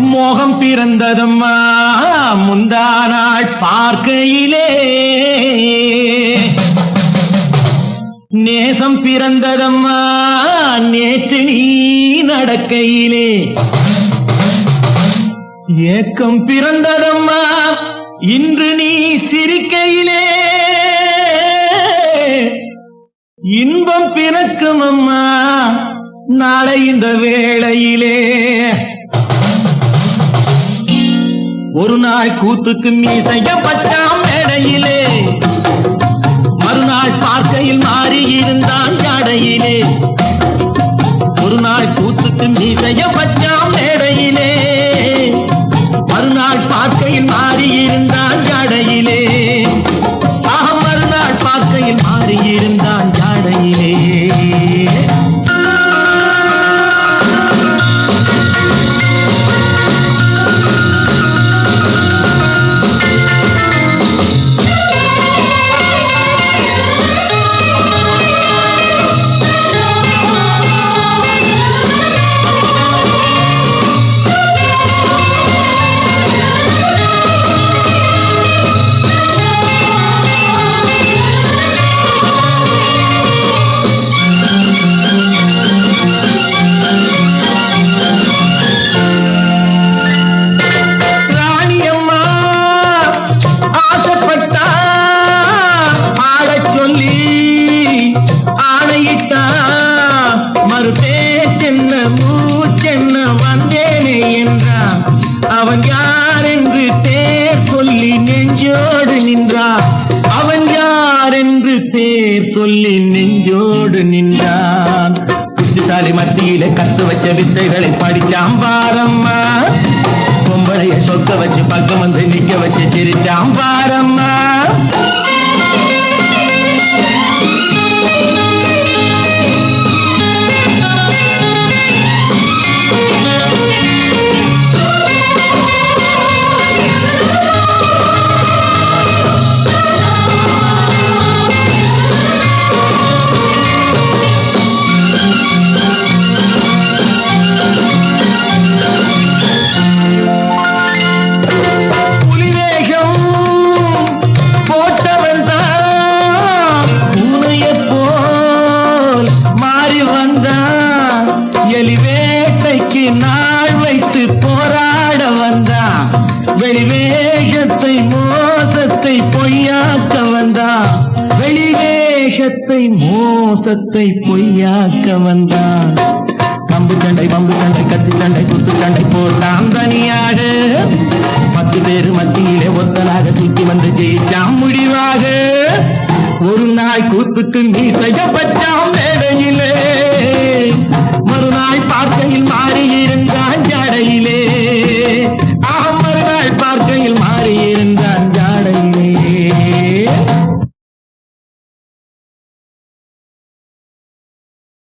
மோகம் பிறந்ததம்மா முந்தா நாள் பார்க்கையிலே. நேசம் பிறந்ததம்மா நேற்று நீ நடக்கையிலே. ஏக்கம் பிறந்ததம்மா இன்று நீ சிரிக்கையிலே. இன்பம் பிறக்கும் அம்மா நாளை இந்த வேளையிலே. ஒரு நாள் கூத்துக்கு மீசையப்பட்டாம் மேடையிலே. மறுபேச்சென்ன மூச்சென்ன வந்தேனே என்றான். அவன் யார் என்று தேர் சொல்லி நெஞ்சோடு நின்றான். அவன் யார் என்று தேர் சொல்லி நெஞ்சோடு நின்றான். புத்திசாலி மத்தியில கத்து வச்ச வித்தைகளை படிச்சாம் பாரம்மா பொம்பளைய சொக்க வச்சு பக்கம் வந்து நிக்க வச்சு சிரிச்சாம் பாரம்மா வேட்டைக்கு நாள் வைத்து போராட வந்தான். வெளிவேஷத்தை மோசத்தை பொய்யாக்க வந்தான். வெளிவேகத்தை மோசத்தை பொய்யாக்க வந்தான். கம்பு சண்டை பம்பு சண்டை கத்தி சண்டை குத்து சண்டை போட்டான் தனியாக. பத்து பேர் மத்தியிலே ஒத்தனாக சுத்தி வந்து ஜெயிச்சான் முடிவாக. ஒரு நாள் கூத்துக்கு நீ செய்யப்பட்டான் மாறியிருந்த